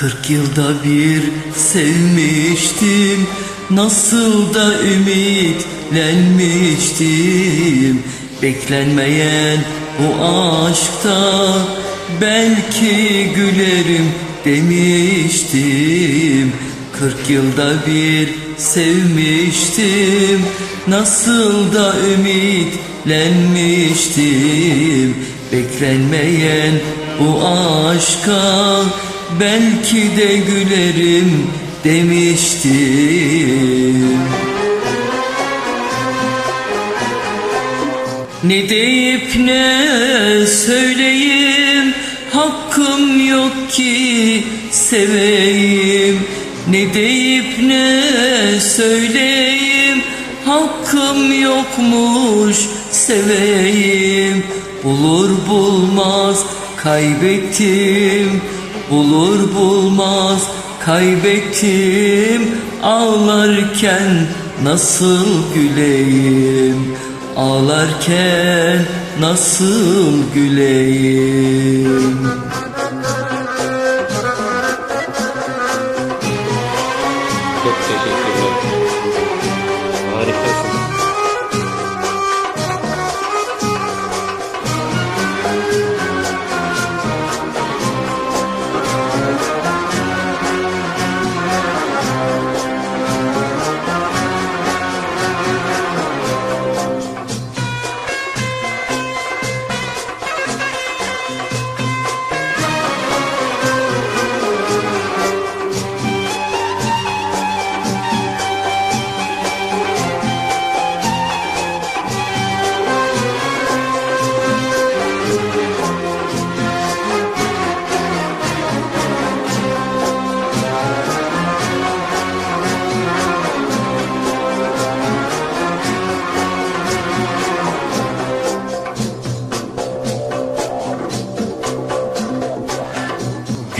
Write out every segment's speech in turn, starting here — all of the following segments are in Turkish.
Kırk yılda bir sevmiştim Nasıl da ümitlenmiştim. Beklenmeyen bu aşkta Belki gülerim demiştim. Kırk yılda bir sevmiştim Nasıl da ümitlenmiştim. Beklenmeyen bu aşka Belki de gülerim demiştim. Ne deyip ne söyleyeyim Hakkım yok ki seveyim. Ne deyip ne söyleyeyim Hakkım yokmuş seveyim. Bulur bulmaz kaybettim Bulur bulmaz kaybettim Ağlarken nasıl güleyim Ağlarken nasıl güleyim Çok teşekkürler. Harikasın.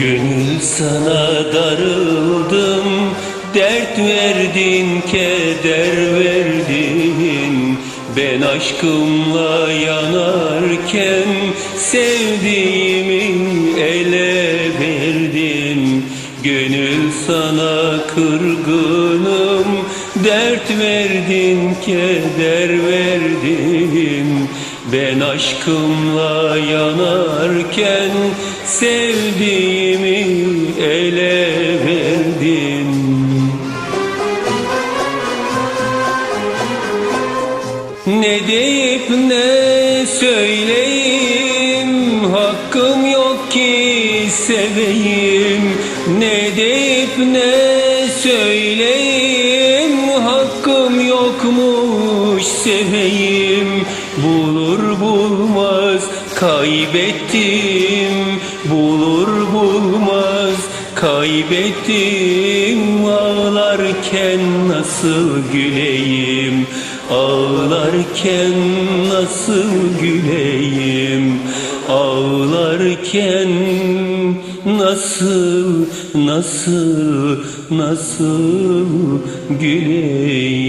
Gönül sana darıldım Dert verdin, keder verdin. Ben aşkımla yanarken Sevdiğimi ele verdin. Gönül sana kırgınım Dert verdin, keder verdin. Ben aşkımla yanarken Sevdiğimi ele verdin. Ne deyip ne söyleyeyim Hakkım yok ki seveyim. Ne deyip ne söyleyeyim Hakkım yokmuş seveyim. Bulur bulmaz kaybettim Bulur bulmaz kaybettim Ağlarken nasıl güleyim? Ağlarken nasıl güleyim? Ağlarken nasıl nasıl nasıl güleyim